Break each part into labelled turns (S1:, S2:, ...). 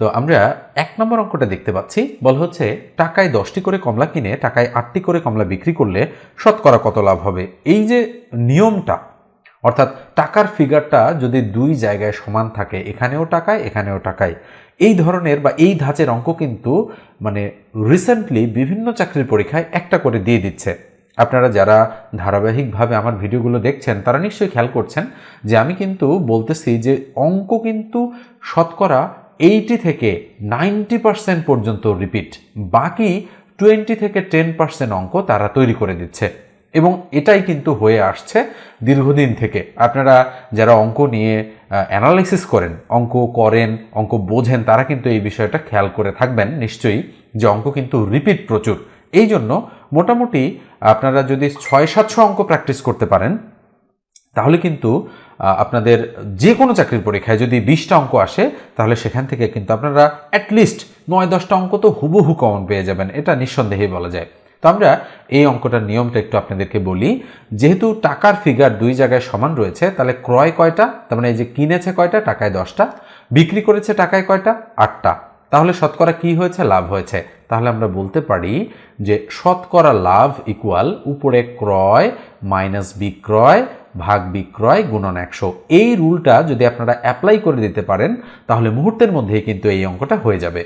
S1: তো আমরা এক নম্বর অঙ্কটা দেখতে পাচ্ছি। বল হচ্ছে, টাকায় দশটি করে কমলা কিনে টাকায় আটটি করে কমলা বিক্রি করলে শতকরা কত লাভ হবে? এই যে নিয়মটা, অর্থাৎ টাকার ফিগারটা যদি দুই জায়গায় সমান থাকে, এখানেও টাকায় এখানেও টাকায়, এই ধরনের বা এই ধাঁচের অঙ্ক কিন্তু মানে রিসেন্টলি বিভিন্ন চাকরির পরীক্ষায় একটা করে দিয়ে দিচ্ছে। আপনারা যারা ধারাবাহিকভাবে আমার ভিডিওগুলো দেখছেন, তারা নিশ্চয়ই খেয়াল করছেন যে আমি কিন্তু বলতেছি যে অঙ্ক কিন্তু শতকরা এইটি থেকে নাইনটি পার্সেন্ট পর্যন্ত রিপিট বাকি টোয়েন্টি থেকে টেন পার্সেন্ট অঙ্ক তারা তৈরি করে দিচ্ছে। এবং এটাই কিন্তু হয়ে আসছে দীর্ঘদিন থেকে। আপনারা যারা অঙ্ক নিয়ে অ্যানালাইসিস করেন, অঙ্ক করেন, অঙ্ক বোঝেন, তারা কিন্তু এই বিষয়টা খেয়াল করে থাকবেন নিশ্চয়ই যে অঙ্ক কিন্তু রিপিট প্রচুর। এই জন্য মোটামুটি আপনারা যদি ছয় সাতশো অঙ্ক প্র্যাকটিস করতে পারেন তাহলে কিন্তু আপনাদের যে কোনো চাকরির পরীক্ষায় যদি বিশটা অঙ্ক আসে, তাহলে সেখান থেকে কিন্তু আপনারা অ্যাটলিস্ট নয়, দশটা অঙ্ক তো হুবহু কমন পেয়ে যাবেন, এটা নিঃসন্দেহে বলা যায়। তো আমরা এই অঙ্কটার নিয়মটা একটু আপনাদেরকে বলি, যেহেতু টাকার ফিগার দুই জায়গায় সমান রয়েছে, তাহলে ক্রয় কয়টা? তার মানে এই যে কিনেছে কয়টা? টাকায় দশটা, বিক্রি করেছে টাকায় কয়টা? আটটা। তাহলে শতকরা কি হয়েছে? লাভ হয়েছে। তাহলে আমরা বলতে পারি যে শতকরা লাভ ইকুয়াল উপরে ক্রয় মাইনাস বিক্রয় ভাগ বিক্রয় গুণন একশো। এই রুলটা যদি আপনারা অ্যাপ্লাই করে দিতে পারেন, তাহলে মুহূর্তের মধ্যেই কিন্তু এই অঙ্কটা হয়ে যাবে।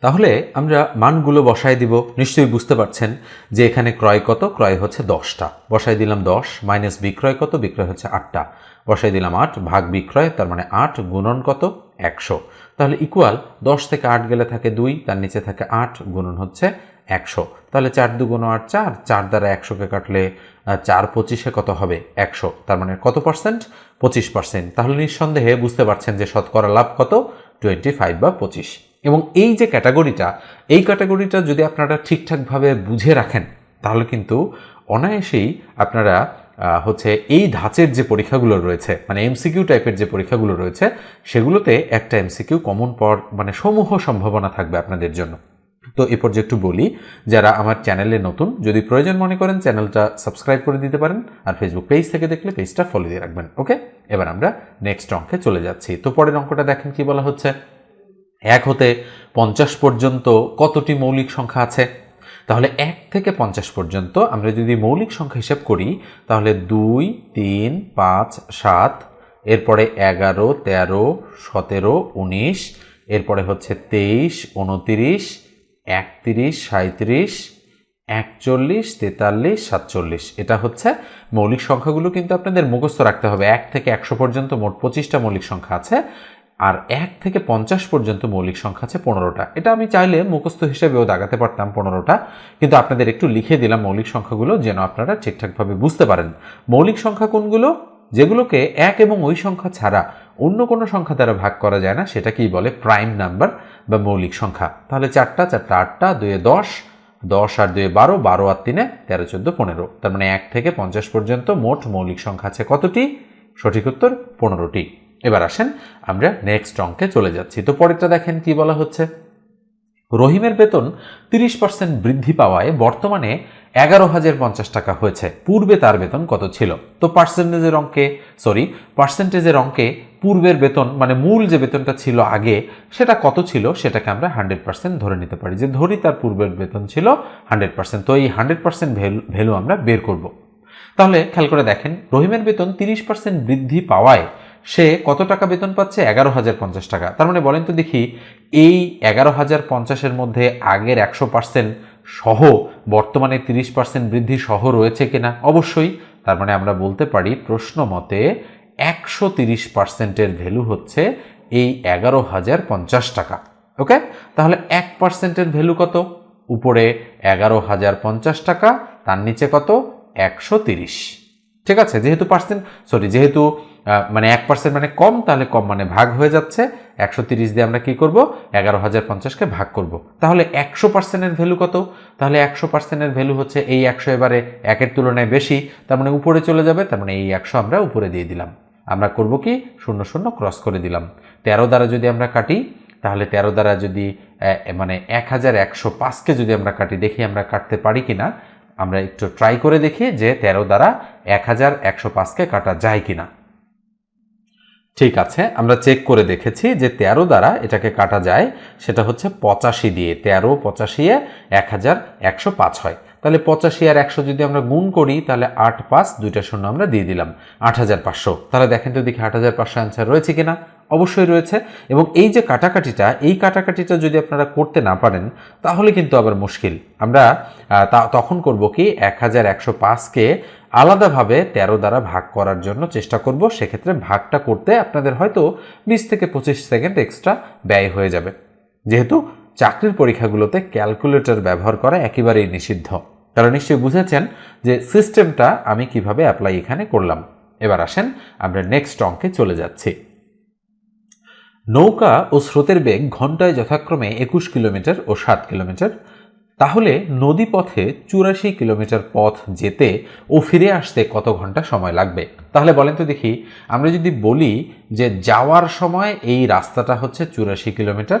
S1: তাহলে আমরা মানগুলো বসাই দিব। নিশ্চয়ই বুঝতে পারছেন যে এখানে ক্রয় কত? ক্রয় হচ্ছে দশটা। বসাই দিলাম দশ মাইনাস বিক্রয় কত? বিক্রয় হচ্ছে আটটা। বসাই দিলাম আট, ভাগ বিক্রয়, তার মানে আট গুণন কত? একশো। তাহলে ইকুয়াল দশ থেকে আট গেলে থাকে দুই, তার নিচে থাকে আট, গুণন হচ্ছে একশো। তাহলে চার দুগুণ আট চার চার দ্বারা একশোকে কাটলে চার পঁচিশে কত হবে? একশো। তার মানে কত পার্সেন্ট? পঁচিশ পার্সেন্ট। তাহলে নিঃসন্দেহে বুঝতে পারছেন যে শতকরা লাভ কত? টোয়েন্টি ফাইভ বা পঁচিশ। এবং এই যে ক্যাটাগরিটা, এই ক্যাটাগরিটা যদি আপনারা ঠিকঠাকভাবে বুঝে রাখেন, তাহলে কিন্তু অনায়াসেই আপনারা হচ্ছে এই ধাঁচের যে পরীক্ষাগুলো রয়েছে মানে এমসিকিউ টাইপের যে পরীক্ষাগুলো রয়েছে, সেগুলোতে একটা এমসিকিউ কমন পর মানে সমূহ সম্ভাবনা থাকবে আপনাদের জন্য। তো এ পর্যায়ে একটু বলি, যারা আমার চ্যানেলে নতুন, যদি প্রয়োজন মনে করেন চ্যানেলটা সাবস্ক্রাইব করে দিতে পারেন আর ফেসবুক পেজ থেকে দেখলে পেজটা ফলো দিয়ে রাখবেন ওকে এবার আমরা নেক্সট অঙ্কে চলে যাচ্ছি। তো পরের অঙ্কটা দেখেন কি বলা হচ্ছে। এক হতে পঞ্চাশ পর্যন্ত কতটি মৌলিক সংখ্যা আছে? তাহলে এক থেকে পঞ্চাশ পর্যন্ত আমরা যদি মৌলিক সংখ্যা হিসেব করি, তাহলে দুই, তিন, পাঁচ, সাত, এরপরে এগারো, তেরো, সতেরো, উনিশ, এরপরে হচ্ছে তেইশ, উনতিরিশ একত্রিশ সাঁত্রিশ একচল্লিশ, তেতাল্লিশ, সাতচল্লিশ। এটা হচ্ছে মৌলিক সংখ্যাগুলো কিন্তু আপনাদের মুখস্থ রাখতে হবে। এক থেকে একশো পর্যন্ত মোট পঁচিশটা মৌলিক সংখ্যা আছে আর এক থেকে পঞ্চাশ পর্যন্ত মৌলিক সংখ্যা আছে পনেরোটা। এটা আমি চাইলে মুখস্থ হিসেবেও দাগাতে পারতাম পনেরোটা, কিন্তু আপনাদের একটু লিখে দিলাম মৌলিক সংখ্যাগুলো যেন আপনারা ঠিকঠাকভাবে বুঝতে পারেন। মৌলিক সংখ্যা কোনগুলো? যেগুলোকে এক এবং ওই সংখ্যা ছাড়া অন্য কোনো সংখ্যা দ্বারা ভাগ করা যায় না সেটা কি বলে প্রাইম নাম্বার। বা মৌলিক সংখ্যা। তাহলে চারটা চারটা আটটা, দুয়ে দশ দশ আর দুয়ে বারো বারো আর তিনে তেরো, চোদ্দ, পনেরো। তার মানে এক থেকে পঞ্চাশ পর্যন্ত মোট মৌলিক সংখ্যা আছে কতটি? সঠিক উত্তর, পনেরোটি। এবার আসেন আমরা নেক্সট অঙ্কে চলে যাচ্ছি। তো পরেরটা দেখেন কি বলা হচ্ছে। রহিমের বেতন তিরিশ পার্সেন্ট বৃদ্ধি পাওয়ায় বর্তমানে এগারো হাজার পঞ্চাশ টাকা হয়েছে। পূর্বে তার বেতন কত ছিল? তো পার্সেন্টেজের অঙ্কে, সরি, পার্সেন্টেজের অঙ্কে পূর্বের বেতন মানে মূল যে বেতনটা ছিল আগে, সেটা কত ছিল? সেটাকে আমরা হান্ড্রেড পার্সেন্ট ধরে নিতে পারি। যে ধরি তার পূর্বের বেতন ছিল হান্ড্রেড পার্সেন্ট, তো এই হান্ড্রেড পার্সেন্ট ভ্যালু আমরা বের করব। তাহলে খেয়াল করে দেখেন, রহিমের বেতন তিরিশ পার্সেন্ট বৃদ্ধি পাওয়ায় সে কত টাকা বেতন পাচ্ছে? এগারো হাজার পঞ্চাশ টাকা। তার মানে বলেন তো দেখি, এই এগারো হাজার পঞ্চাশের মধ্যে আগের একশো পার্সেন্ট সহ বর্তমানে তিরিশ পার্সেন্ট বৃদ্ধি সহ রয়েছে কিনা? অবশ্যই, তার মানে আমরা বলতে পারি প্রশ্ন মতে একশো তিরিশ পার্সেন্টের ভ্যালু হচ্ছে এই এগারো হাজার পঞ্চাশ টাকা। ওকে? তাহলে এক পার্সেন্টের ভ্যালু কত? উপরে এগারো হাজার পঞ্চাশ টাকা, তার নিচে কত? একশো তিরিশ। ঠিক আছে? যেহেতু পার্সেন্ট সরি যেহেতু মানে এক পার্সেন্ট মানে কম, তাহলে কম মানে ভাগ হয়ে যাচ্ছে। একশো তিরিশ দিয়ে আমরা কী করব? এগারো হাজার পঞ্চাশকে ভাগ করব। তাহলে একশো পার্সেন্টের ভ্যালু কত? তাহলে একশো পার্সেন্টের ভ্যালু হচ্ছে এই একশো এবারে একের তুলনায় বেশি, তার মানে উপরে চলে যাবে, তার মানে এই একশো আমরা উপরে দিয়ে দিলাম। আমরা করব কি? শূন্য শূন্য ক্রস করে দিলাম। তেরো দ্বারা যদি আমরা কাটি, তাহলে তেরো দ্বারা যদি মানে এক হাজার একশো পাঁচকে যদি আমরা কাটি, দেখি আমরা কাটতে পারি কি না আমরা একটু ট্রাই করে দেখি যে তেরো দ্বারা এক হাজার একশো পাঁচকে কাটা যায় কিনা। ঠিক আছে, আমরা চেক করে দেখেছি যে তেরো দ্বারা এটাকে কাটা যায়, সেটা হচ্ছে পঁচাশি দিয়ে, তেরো, পঁচাশি এক হাজার একশো পাঁচ হয়। তাহলে পঁচাশি আর একশো যদি আমরা গুণ করি, তাহলে আট পাঁচ, দুইটা শূন্য আমরা দিয়ে দিলাম আট হাজার পাঁচশো। তাহলে দেখেন তো দেখি আট হাজার পাঁচশো অ্যান্সার রয়েছে কিনা? অবশ্যই রয়েছে এবং এই যে কাটাকাটিটা, এই কাটাকাটিটা যদি আপনারা করতে না পারেন, তাহলে কিন্তু আবার মুশকিল। আমরা তখন করব কি এক হাজার একশো পাঁচকে আলাদাভাবে তেরো দ্বারা ভাগ করার জন্য চেষ্টা করব। সেক্ষেত্রে ভাগটা করতে আপনাদের হয়তো বিশ থেকে পঁচিশ সেকেন্ড এক্সট্রা ব্যয় হয়ে যাবে। যেহেতু চাকরির পরীক্ষাগুলোতে ক্যালকুলেটর ব্যবহার করা একেবারেই নিষিদ্ধ। তারা নিশ্চয়ই বুঝেছেন যে সিস্টেমটা আমি কীভাবে অ্যাপ্লাই এখানে করলাম। এবার আসেন, আমরা নেক্সট অঙ্কে চলে যাচ্ছি। নৌকা ও স্রোতের বেগ ঘন্টায় যথাক্রমে একুশ কিলোমিটার ও সাত কিলোমিটার। তাহলে নদীপথে চুরাশি কিলোমিটার পথ যেতে ও ফিরে আসতে কত ঘণ্টা সময় লাগবে? তাহলে বলেন তো দেখি, আমরা যদি বলি যে যাওয়ার সময় এই রাস্তাটা হচ্ছে চুরাশি কিলোমিটার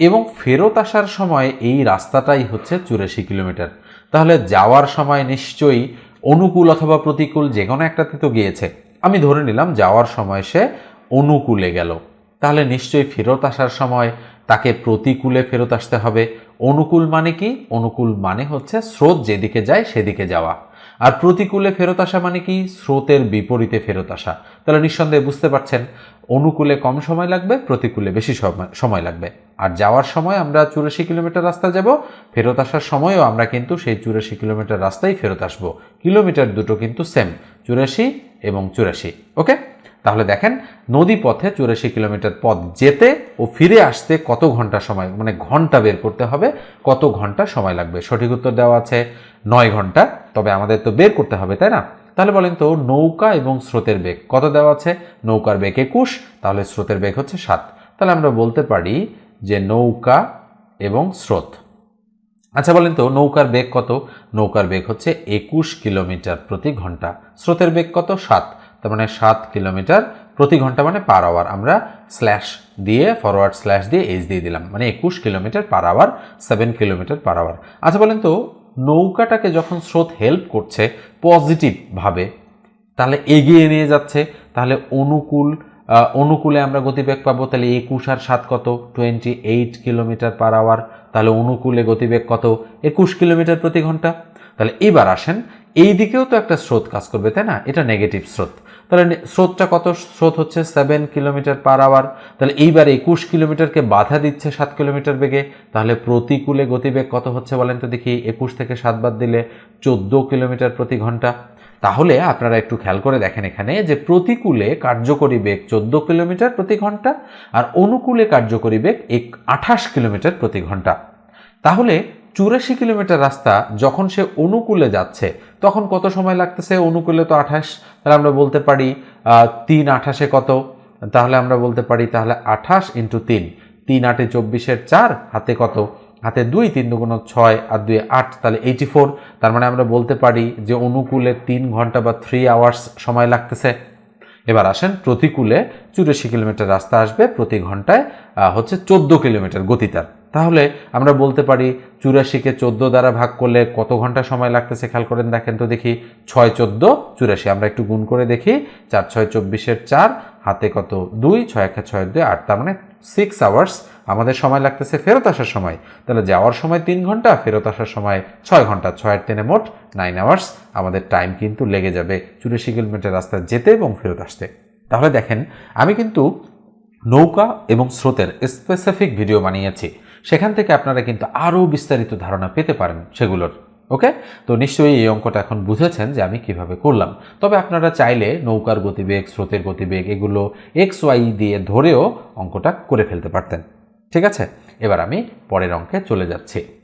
S1: এবং ফেরত আসার সময় এই রাস্তাটাই হচ্ছে চুরাশি কিলোমিটার। তাহলে যাওয়ার সময় নিশ্চয়ই অনুকূল অথবা প্রতিকূল যে কোনো একটাতে তো গিয়েছে। আমি ধরে নিলাম যাওয়ার সময় সে অনুকূলে গেল। তাহলে নিশ্চয়ই ফেরত আসার সময় তাকে প্রতিকূলে ফেরত আসতে হবে। অনুকূল মানে কি? অনুকূল মানে হচ্ছে স্রোত যেদিকে যায় সেদিকে যাওয়া। আর প্রতিকূলে ফেরত আসা মানে কি? স্রোতের বিপরীতে ফেরত আসা। তাহলে নিঃসন্দেহে বুঝতে পারছেন, অনুকূলে কম সময় লাগবে, প্রতিকূলে বেশি সময় লাগবে। আর যাওয়ার সময় আমরা চুরাশি কিলোমিটার রাস্তা যাব, ফেরত আসার সময়ও আমরা কিন্তু সেই চুরাশি কিলোমিটার রাস্তায় ফেরত আসব। কিলোমিটার দুটো কিন্তু সেম চুরাশি এবং চুরাশি ওকে তাহলে দেখেন নদী পথে চুরাশি কিলোমিটার পথ যেতে ও ফিরে আসতে কত ঘণ্টা সময়? মানে ঘণ্টা বের করতে হবে, কত ঘণ্টা সময় লাগবে? সঠিক উত্তর দেওয়া আছে নয় ঘণ্টা। তবে আমাদের তো বের করতে হবে, তাই না? তাহলে বলেন তো, নৌকা এবং স্রোতের বেগ কত দেওয়া আছে? নৌকার বেগ একুশ, তাহলে স্রোতের বেগ হচ্ছে সাত। তাহলে আমরা বলতে পারি যে নৌকা এবং স্রোত। আচ্ছা বলেন তো, নৌকার বেগ কত? নৌকার বেগ হচ্ছে একুশ কিলোমিটার প্রতি ঘণ্টা। স্রোতের বেগ কত? সাত। তার মানে সাত কিলোমিটার প্রতি ঘণ্টা মানে পার আওয়ার আমরা স্ল্যাশ দিয়ে ফরওয়ার্ড স্ল্যাশ দিয়ে এইচ দিয়ে দিলাম। মানে একুশ kilometre per hour seven kilometre per hour আচ্ছা বলেন তো, নৌকাটাকে যখন স্রোত হেল্প করছে পজিটিভভাবে তাহলে এগিয়ে নিয়ে যাচ্ছে, তাহলে অনুকূল অনুকূলে আমরা গতিবেগ পাবো, তাহলে একুশ আর সাত কত? Twenty eight kilometre per hour তাহলে অনুকূলে গতিবেগ কত? একুশ কিলোমিটার প্রতি ঘণ্টা। তাহলে এবার আসেন এই দিকেও তো একটা স্রোত কাজ করবে, তাই না? এটা নেগেটিভ স্রোত। তাহলে স্রোতটা কত? স্রোত হচ্ছে সেভেন কিলোমিটার পার আওয়ার তাহলে এইবার একুশ কিলোমিটারকে বাধা দিচ্ছে সাত কিলোমিটার বেগে। তাহলে প্রতিকূলে গতিবেগ কত হচ্ছে বলেন তো দেখি। একুশ থেকে সাত বাদ দিলে চোদ্দ কিলোমিটার প্রতি ঘণ্টা। তাহলে আপনারা একটু খেয়াল করে দেখেন এখানে যে প্রতিকূলে কার্যকরী বেগ চোদ্দ কিলোমিটার প্রতি ঘণ্টা আর অনুকূলে কার্যকরী বেগ এক আঠাশ কিলোমিটার প্রতি ঘণ্টা। তাহলে চুরাশি কিলোমিটার রাস্তা যখন সে অনুকূলে যাচ্ছে, তখন কত সময় লাগতেছে? অনুকূলে তো আঠাশ, তাহলে আমরা বলতে পারি তিন আঠাশে কত? তাহলে আমরা বলতে পারি, তাহলে আঠাশ ইন্টু তিন। তিন আটে চব্বিশের চার, হাতে কত? হাতে দুই, তিন দুগুণ ছয়, আর দুই আট, তাহলে এইটি ফোর তার মানে আমরা বলতে পারি যে অনুকূলে তিন ঘণ্টা বা থ্রি আওয়ার্স সময় লাগতেছে। এবার আসেন, প্রতিকূলে চুরাশি কিলোমিটার রাস্তা আসবে, প্রতি ঘন্টায় হচ্ছে চোদ্দ কিলোমিটার গতিতার তাহলে আমরা বলতে পারি চুরাশিকে চোদ্দ দ্বারা ভাগ করলে কত ঘণ্টা সময় লাগতেছে? খেয়াল করেন, দেখেন তো দেখি ছয় চোদ্দ চুরাশি। আমরা একটু গুণ করে দেখি, চার ছয় চব্বিশের চার, হাতে কত? দুই, ছয় একে ছয় দুই, আট। তার মানে সিক্স আওয়ার্স আমাদের সময় লাগতেছে ফেরত আসার সময়। তাহলে যাওয়ার সময় তিন ঘণ্টা, ফেরত আসার সময় ছয় ঘণ্টা। ছয়ের তিনে মোট নাইন আওয়ার্স আমাদের টাইম কিন্তু লেগে যাবে চুরাশি কিলোমিটার রাস্তা যেতে এবং ফেরত আসতে। তাহলে দেখেন, আমি কিন্তু নৌকা এবং স্রোতের স্পেসিফিক ভিডিও বানিয়েছি। সেখান থেকে আপনারা কিন্তু আরও বিস্তারিত ধারণা পেতে পারেন সেগুলোর, ওকে? তো নিশ্চয়ই এই অঙ্কটা এখন বুঝেছেন যে আমি কীভাবে করলাম। তবে আপনারা চাইলে নৌকার গতিবেগ, স্রোতের গতিবেগ এগুলো এক্স ওয়াই দিয়ে ধরেও অঙ্কটা করে ফেলতে পারতেন। ঠিক আছে? এবার আমি পরের অঙ্কে চলে যাচ্ছি।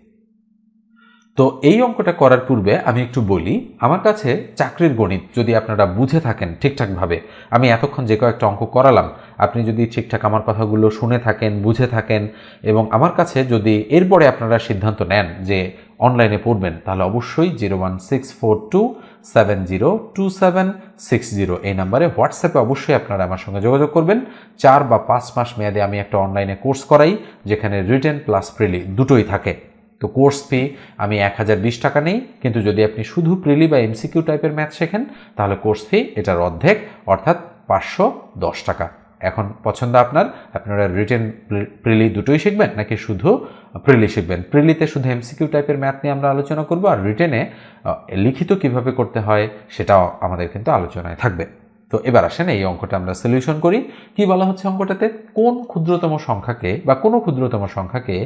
S1: তো এই অঙ্কটা করার পূর্বে আমি একটু বলি, আমার কাছে চাকরির গণিত যদি আপনারা বুঝে থাকেন ঠিকঠাকভাবে, আমি এতক্ষণ যে কয়েকটা অঙ্ক করালাম, আপনি যদি ঠিকঠাক আমার কথাগুলো শুনে থাকেন, বুঝে থাকেন, এবং আমার কাছে যদি এরপরে আপনারা সিদ্ধান্ত নেন যে অনলাইনে পড়বেন, তাহলে অবশ্যই zero one six four two seven zero two seven six zero এই নাম্বারে হোয়াটসঅ্যাপে অবশ্যই আপনারা আমার সঙ্গে যোগাযোগ করবেন। চার বা পাঁচ মাস মেয়াদে আমি একটা অনলাইনে কোর্স করাই, যেখানে রিটেন প্লাস প্রিলি দুটোই থাকে। তো কোর্স ফি আমি এক হাজার বিশ টাকা নেই, কিন্তু যদি আপনি শুধু প্রিলি বা এমসিকিউ টাইপের ম্যাথ শেখেন, তাহলে কোর্স ফি এটার অর্ধেক, অর্থাৎ পাঁচশো দশ টাকা। এখন পছন্দ আপনার? আপনারা রিটেন প্রিলি দুটোই শিখবেন, নাকি শুধু প্রিলি শিখবেন? প্রিলিতে শুধু এমসিকিউ টাইপের ম্যাথ নিয়ে আমরা আলোচনা করব, আর রিটেনে লিখিত কীভাবে করতে হয়, সেটাও আমাদের কিন্তু আলোচনায় থাকবে। তো এবার আসেন এই অঙ্কটা আমরা সলিউশন করি। কি বলা হচ্ছে অঙ্কটাতে? কোন ক্ষুদ্রতম সংখ্যাকে বা কোনো ক্ষুদ্রতম সংখ্যাকে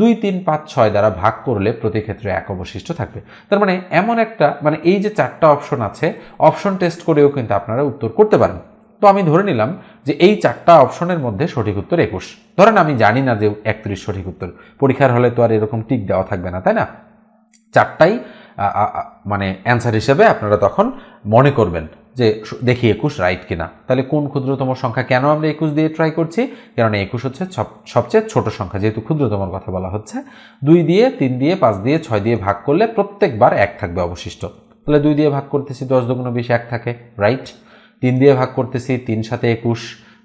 S1: দুই, তিন, পাঁচ, ছয় দ্বারা ভাগ করলে প্রতি ক্ষেত্রে এক অবশিষ্ট থাকবে। তার মানে এমন একটা মানে এই যে চারটা অপশন আছে অপশন টেস্ট করেও কিন্তু আপনারা উত্তর করতে পারেন। তো আমি ধরে নিলাম যে এই চারটা অপশনের মধ্যে সঠিক উত্তর একুশ। ধরেন আমি জানি না যে একত্রিশ সঠিক উত্তর। পরীক্ষার হলে তো আর এরকম টিক দেওয়া থাকবে না, তাই না? চারটাই মানে অ্যান্সার হিসেবে আপনারা তখন মনে করবেন। যে দেখি একুশ রাইট কিনা। তাহলে কোন ক্ষুদ্রতম সংখ্যা কেন আমরা একুশ দিয়ে ট্রাই করছি? কেননা একুশ হচ্ছে সবচেয়ে ছোট সংখ্যা, যেহেতু ক্ষুদ্রতমর কথা বলা হচ্ছে। দুই দিয়ে, তিন দিয়ে, পাঁচ দিয়ে, ছয় দিয়ে ভাগ করলে প্রত্যেকবার এক থাকবে অবশিষ্ট। তাহলে দুই দিয়ে ভাগ করতেছি দশ দুগুণ বিশ এক থাকে রাইট তিন দিয়ে ভাগ করতেছি তিন সাথে একুশ,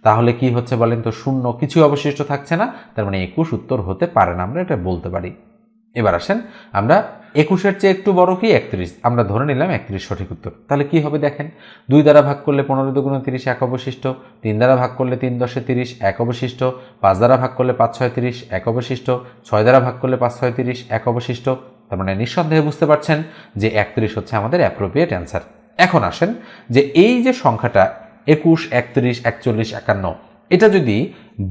S1: তাহলে কি হচ্ছে বলেন তো? শূন্য কিছু অবশিষ্ট থাকছে না। তার মানে একুশ উত্তর হতে পারে না, আমরা এটা বলতে পারি। এবার আসেন আমরা একুশের চেয়ে একটু বড় কি একত্রিশ? আমরা ধরে নিলাম একত্রিশ সঠিক উত্তর। তাহলে কি হবে দেখেন? দুই দ্বারা ভাগ করলে পনেরো দুগুণ তিরিশ এক অবশিষ্ট, তিন দ্বারা ভাগ করলে তিন দশে তিরিশ এক অবশিষ্ট, পাঁচ দ্বারা ভাগ করলে পাঁচ ছয় তিরিশ এক অবশিষ্ট, ছয় দ্বারা ভাগ করলে পাঁচ ছয় তিরিশ এক অবশিষ্ট। তার মানে নিঃসন্দেহে বুঝতে পারছেন যে একত্রিশ হচ্ছে আমাদের অ্যাপ্রোপ্রিয়েট অ্যান্সার এখন আসেন যে এই যে সংখ্যাটা একুশ, একত্রিশ, একচল্লিশ, একান্ন, এটা যদি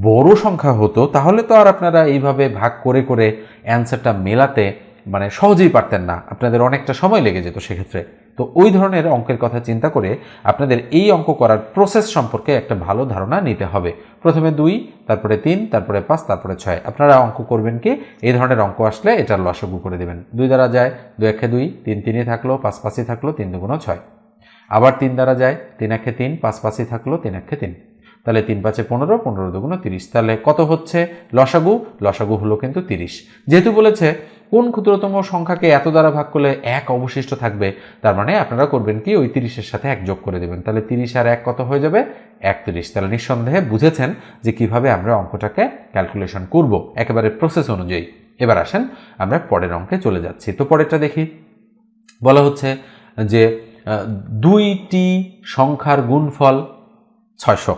S1: বড় সংখ্যা হতো, তাহলে তো আর আপনারা এইভাবে ভাগ করে করে অ্যান্সারটা মেলাতে মানে সহজেই পারতেন না। আপনাদের অনেকটা সময় লেগে যেত সেক্ষেত্রে। তো ওই ধরনের অঙ্কের কথা চিন্তা করে আপনাদের এই অঙ্ক করার প্রসেস সম্পর্কে একটা ভালো ধারণা নিতে হবে। প্রথমে দুই, তারপরে তিন, তারপরে পাঁচ, তারপরে ছয়। আপনারা অঙ্ক করবেন কি? এই ধরনের অঙ্ক আসলে এটার লসগু করে দেবেন। দুই দ্বারা যায়, দুই একে দুই, তিন তিনে থাকল, পাঁচ পাঁচই থাকল, তিন দুগুণো ছয়। আবার তিন দ্বারা যায়, তিন একে তিন, পাঁচ পাঁচই থাকল, তিন একে তিন। তাহলে তিন পাঁচে পনেরো পনেরো দুগুণ তিরিশ। তাহলে কত হচ্ছে? লসাগু লসাগু হলো কিন্তু তিরিশ। যেহেতু বলেছে কোন ক্ষুদ্রতম সংখ্যাকে এত দ্বারা ভাগ করলে এক অবশিষ্ট থাকবে? তার মানে আপনারা করবেন কি, ওই তিরিশের সাথে এক যোগ করে দেবেন। তাহলে তিরিশ আর এক কত হয়ে যাবে? একত্রিশ। তাহলে নিঃসন্দেহে বুঝেছেন যে কীভাবে আমরা অঙ্কটাকে ক্যালকুলেশন করব একেবারে প্রসেস অনুযায়ী। এবার আসেন, আমরা পরের অঙ্কে চলে যাচ্ছি। তো পরেরটা দেখি। বলা হচ্ছে যে দুইটি সংখ্যার গুণফল ছয়শো।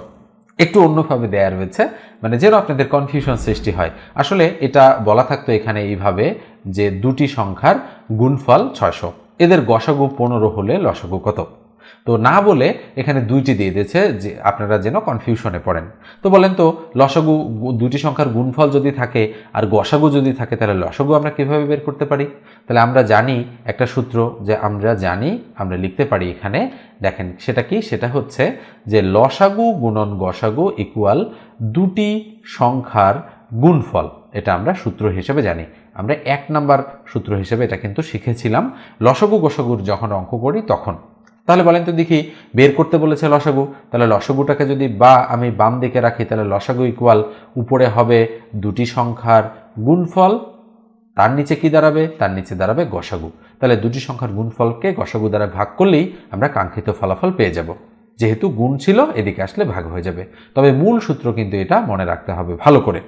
S1: একটু অন্যভাবে দেয়া রয়েছে মানে যেন আপনাদের কনফিউশন সৃষ্টি হয়। আসলে এটা বলা থাকতো এখানে এইভাবে যে দুটি সংখ্যার গুণফল ছয়শো। এদের গসাগু পনেরো হলে লসাগু কত? তো না বলে এখানে দুইটি দিয়ে দিয়েছে যে আপনারা যেন কনফিউশনে পড়েন। তো বলেন তো, লসাগু দুটি সংখ্যার গুণফল যদি থাকে আর গসাগু যদি থাকে, তাহলে লসাগু আমরা কীভাবে বের করতে পারি? তাহলে আমরা জানি একটা সূত্র যে আমরা জানি, আমরা লিখতে পারি এখানে দেখেন, সেটা কি? সেটা হচ্ছে যে লসাগু গুণন গসাগু ইকুয়াল দুটি সংখ্যার গুণফল। এটা আমরা সূত্র হিসেবে জানি। আমরা এক নাম্বার সূত্র হিসেবে এটা কিন্তু শিখেছিলাম। লসগু গসাগুর যখন অঙ্ক করি তখন। তাহলে বলেন তো দেখি, বের করতে বলেছে লসাগু, তাহলে লসগুটাকে যদি বা আমি বাম দিকে রাখি, তাহলে লসাগু ইকুয়াল উপরে হবে দুটি সংখ্যার গুণফল। তার নিচে কি দাঁড়াবে? তার নিচে দাঁড়াবে গসাগু। তাহলে দুটি সংখ্যার গুণফলকে গসাগু দ্বারা ভাগ করলেই আমরা কাঙ্ক্ষিত ফলাফল পেয়ে যাব। যেহেতু গুণ ছিল, এদিকে আসলে ভাগ হয়ে যাবে। তবে মূল সূত্র কিন্তু এটা মনে রাখতে হবে ভালো করে।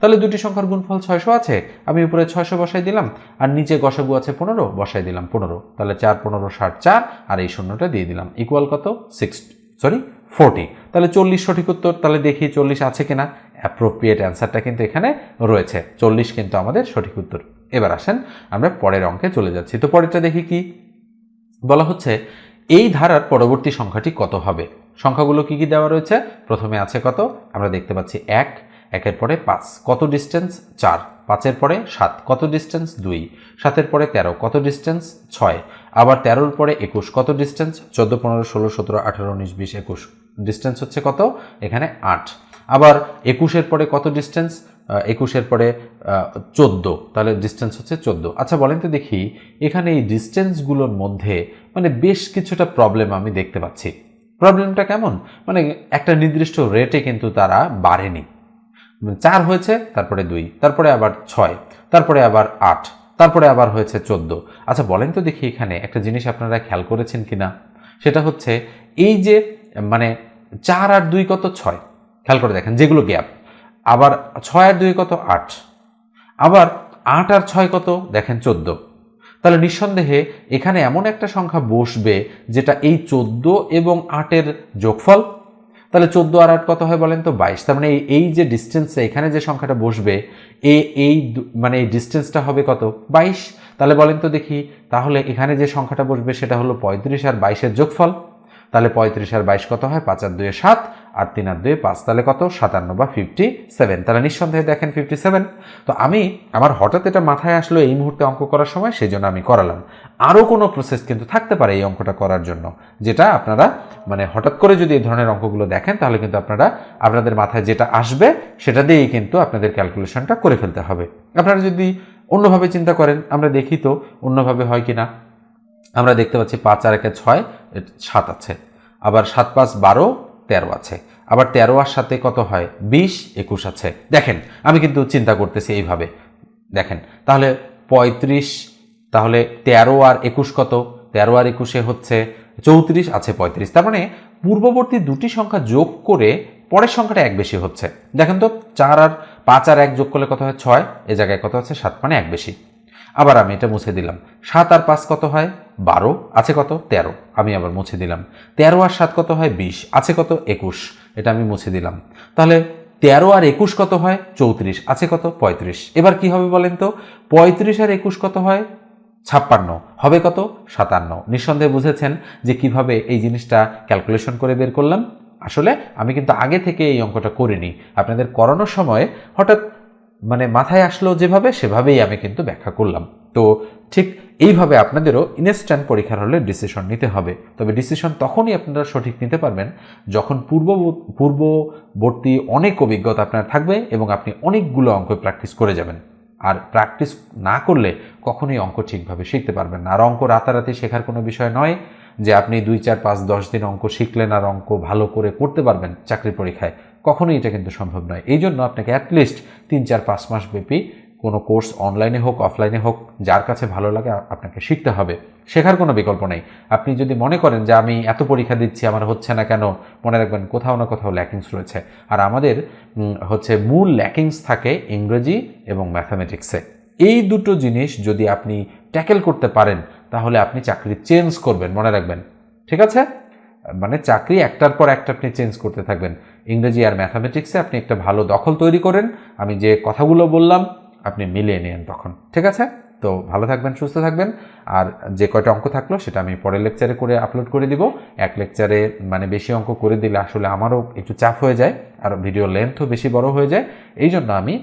S1: তাহলে দুটি সংখ্যার গুণফল ছয়শো আছে, আমি উপরে ছয়শো বসাই দিলাম, আর নিচে গসাগু আছে পনেরো, বসাই দিলাম পনেরো। তাহলে চার, পনেরো, ষাট, চার, আর এই শূন্যটা দিয়ে দিলাম। ইকুয়াল কত? সিক্স সরি ফোরটি তাহলে চল্লিশ সঠিক উত্তর, তাহলে দেখি চল্লিশ আছে কিনা। অ্যাপ্রোপ্রিয়েট অ্যান্সারটা কিন্তু এখানে রয়েছে। চল্লিশ কিন্তু আমাদের সঠিক উত্তর। এবার আসেন, আমরা পরের অঙ্কে চলে যাচ্ছি। তো পরেরটা দেখি কি? বলা হচ্ছে, এই ধারার পরবর্তী সংখ্যাটি কত হবে? সংখ্যাগুলো কি কি দেওয়া রয়েছে? প্রথমে আছে কত? আমরা দেখতে পাচ্ছি এক, একের পরে পাঁচ। কত ডিস্টেন্স চার। পাঁচের পরে সাত। কত ডিস্টেন্স দুই। সাতের পরে তেরো। কত ডিস্টেন্স ছয়। আবার তেরোর পরে একুশ। কত ডিস্টেন্স চোদ্দ, পনেরো, ষোলো, সতেরো, আঠারো, উনিশ, বিশ, একুশ। ডিস্টেন্স হচ্ছে কত? এখানে আট। আবার একুশের পরে কত ডিস্টেন্স একুশের পরে চোদ্দ। তাহলে ডিস্টেন্স হচ্ছে চোদ্দ। আচ্ছা বলেন তো দেখি, এখানে এই ডিস্টেন্সগুলোর মধ্যে মানে বেশ কিছুটা প্রবলেম আমি দেখতে পাচ্ছি। প্রবলেমটা কেমন? মানে একটা নির্দিষ্ট রেটে কিন্তু তারা বাড়েনি। চার হয়েছে, তারপরে দুই, তারপরে আবার ছয়, তারপরে আবার আট, তারপরে আবার হয়েছে চোদ্দ। আচ্ছা বলেন তো দেখি এখানে একটা জিনিস আপনারা খেয়াল করেছেন কি না সেটা হচ্ছে এই যে মানে চার আর দুই কত ছয়? খেয়াল করে দেখেন, যেগুলো গ্যাপ আবার ছয় আর দুই কত আট? আবার আট আর ছয় কত? দেখেন চোদ্দ। তাহলে নিঃসন্দেহে এখানে এমন একটা সংখ্যা বসবে যেটা এই চোদ্দ এবং আটের যোগফল। তাহলে চোদ্দ আর আট কত হয় বলেন তো? বাইশ। তার মানে এই- যে ডিস্টেন্সে এখানে যে সংখ্যাটা বসবে, এ, এই মানে এই ডিস্টেন্সটা হবে কত? বাইশ। তাহলে বলেন তো দেখি, তাহলে এখানে যে সংখ্যাটা বসবে সেটা হলো পঁয়ত্রিশ আর বাইশের যোগফল। তাহলে পঁয়ত্রিশ আর বাইশ কত হয়? পাঁচ আর দুয়ে সাত। আর তিন আর দুয়ে পাঁচ তাহলে কত? সাতান্ন বা ফিফটি সেভেন তাহলে নিঃসন্দেহে দেখেন ফিফটি সেভেন তো আমি, আমার হঠাৎ এটা মাথায় আসলো এই মুহূর্তে অঙ্ক করার সময় সেই জন্য আমি করালাম। আরও কোনো প্রসেস কিন্তু থাকতে পারে এই অঙ্কটা করার জন্য, যেটা আপনারা মানে হঠাৎ করে যদি এই ধরনের অঙ্কগুলো দেখেন, তাহলে কিন্তু আপনারা, আপনাদের মাথায় যেটা আসবে, সেটা দিয়েই কিন্তু আপনাদের ক্যালকুলেশনটা করে ফেলতে হবে। আপনারা যদি অন্যভাবে চিন্তা করেন, আমরা দেখি তো, অন্যভাবে হয় কি না আমরা দেখতে পাচ্ছি পাঁচ আর একে ছয় সাত আছে। আবার সাত পাঁচ বারো, তেরো আছে। আবার তেরো আর সাথে কত হয়? বিশ, একুশ আছে। দেখেন, আমি কিন্তু চিন্তা করতেছি এইভাবে। দেখেন, তাহলে পঁয়ত্রিশ, তাহলে তেরো আর একুশ কত? তেরো আর একুশে হচ্ছে চৌত্রিশ, আছে পঁয়ত্রিশ। তার মানে পূর্ববর্তী দুটি সংখ্যা যোগ করে পরের সংখ্যাটা এক বেশি হচ্ছে। দেখেন তো, চার আর পাঁচ আর এক যোগ করলে কত হয়? ছয়। এ জায়গায় কত আছে? সাত মানে এক বেশি। আবার আমি এটা মুছে দিলাম। সাত আর পাঁচ কত হয়? বারো। আছে কত? তেরো। আমি আবার মুছে দিলাম। তেরো আর সাত কত হয়? বিশ। আছে কত? একুশ। এটা আমি মুছে দিলাম। তাহলে তেরো আর একুশ কত হয়? চৌত্রিশ। আছে কত? পঁয়ত্রিশ। এবার কি হবে বলেন তো? পঁয়ত্রিশ আর একুশ কত হয়? ছাপ্পান্ন। হবে কত? সাতান্ন। নিঃসন্দেহে বুঝেছেন যে কীভাবে এই জিনিসটা ক্যালকুলেশন করে বের করলাম। আসলে আমি কিন্তু আগে থেকে এই অঙ্কটা করিনি। আপনাদের করানোর সময় হঠাৎ মানে মাথায় আসলো যেভাবে, সেভাবেই আমি কিন্তু ব্যাখ্যা করলাম। তো ঠিক এইভাবে আপনাদেরও ইনস্ট্যান্ট পরীক্ষার হলে ডিসিশন নিতে হবে। তবে ডিসিশন তখনই আপনারা সঠিক নিতে পারবেন যখন পূর্ব পূর্ববর্তী অনেক অভিজ্ঞতা আপনার থাকবে এবং আপনি অনেকগুলো অঙ্ক প্র্যাকটিস করে যাবেন। আর প্র্যাকটিস না করলে কখনোই অঙ্ক ঠিকভাবে শিখতে পারবেন না। আর অঙ্ক রাতারাতি শেখার কোনো বিষয় নয় যে আপনি দুই, চার, পাঁচ, দশ দিন অঙ্ক শিখলেন আর অঙ্ক ভালো করে করতে পারবেন চাকরির পরীক্ষায়। কখনোই এটা কিন্তু সম্ভব নয়। এই জন্য আপনাকে অ্যাটলিস্ট তিন, চার, পাঁচ মাস ব্যাপী কোনো কোর্স অনলাইনে হোক, অফলাইনে হোক, যার কাছে ভালো লাগে আপনাকে শিখতে হবে, শেখার কোনো বিকল্প নেই। আপনি যদি মনে করেন যে আমি এত পরীক্ষা দিচ্ছি, আমার হচ্ছে না কেন, মনে রাখবেন কোথাও না কোথাও ল্যাকিংস রয়েছে। আর আমাদের হচ্ছে মূল ল্যাকিংস থাকে ইংরেজি এবং ম্যাথামেটিক্সে। এই দুটো জিনিস যদি আপনি ট্যাকেল করতে পারেন, তাহলে আপনি চাকরি চেঞ্জ করবেন, মনে রাখবেন। ঠিক আছে? মানে চাকরি একটার পর একটা আপনি চেঞ্জ করতে থাকবেন। ইংরেজি আর ম্যাথামেটিক্সে আপনি একটা ভালো দখল তৈরি করেন। আমি যে কথাগুলো বললাম আপনি মিলিয়ে নিন তখন। ঠিক আছে? তো ভালো থাকবেন, সুস্থ থাকবেন। আর যে কয়টা অঙ্ক থাকল সেটা আমি পরের লেকচারে করে আপলোড করে দিব। এক লেকচারে মানে বেশি অঙ্ক করে দিলে আসলে আমারও একটু চাপ হয়ে যায় আর ভিডিও লেন্থও বেশি বড় হয়ে যায়। এই জন্য আমি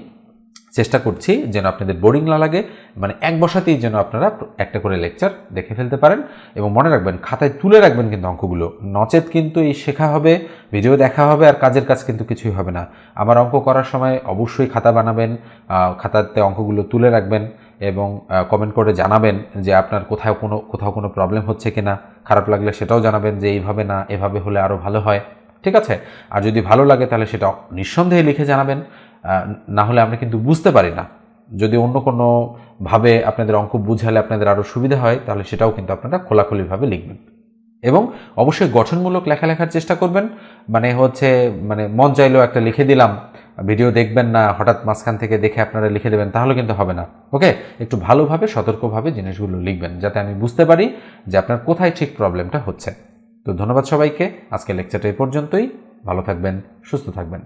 S1: চেষ্টা করছি যেন আপনাদের বোরিং না লাগে মানে এক বসাতেই যেন আপনারা একটা করে লেকচার দেখে ফেলতে পারেন এবং মনে রাখবেন, খাতায় তুলে রাখবেন কিন্তু অঙ্কগুলো। নচেত কিন্তু এই শেখা হবে ভিডিও দেখা হবে আর কাজের কাজ কিন্তু কিছুই হবে না। আমার অঙ্ক করার সময় অবশ্যই খাতা বানাবেন খাতাতে অঙ্কগুলো তুলে রাখবেন এবং কমেন্ট করে জানাবেন যে আপনার কোথাও কোনো কোথাও কোনো প্রবলেম হচ্ছে কি না খারাপ লাগলে সেটাও জানাবেন যে এইভাবে না, এভাবে হলে আরও ভালো হয়। ঠিক আছে? আর যদি ভালো লাগে তাহলে সেটা নিঃসন্দেহে লিখে জানাবেন না হলে আমরা কিন্তু বুঝতে পারি না। যদি অন্য কোনো ভাবে আপনাদের অঙ্ক বুঝালে আপনাদের আরও সুবিধা হয়, তাহলে সেটাও কিন্তু আপনারা খোলাখুলিভাবে লিখবেন। এবং অবশ্যই গঠনমূলক লেখা লেখার চেষ্টা করবেন। মানে হচ্ছে মানে মন চাইলেও একটা লিখে দিলাম, ভিডিও দেখবেন না, হঠাৎ মাঝখান থেকে দেখে আপনারা লিখে দেবেন, তাহলে কিন্তু হবে না। ওকে? একটু ভালোভাবে, সতর্কভাবে জিনিসগুলো লিখবেন, যাতে আমি বুঝতে পারি যে আপনার কোথায় ঠিক প্রবলেমটা হচ্ছে। তো ধন্যবাদ সবাইকে আজকে লেকচারটা এই পর্যন্তই। ভালো থাকবেন, সুস্থ থাকবেন।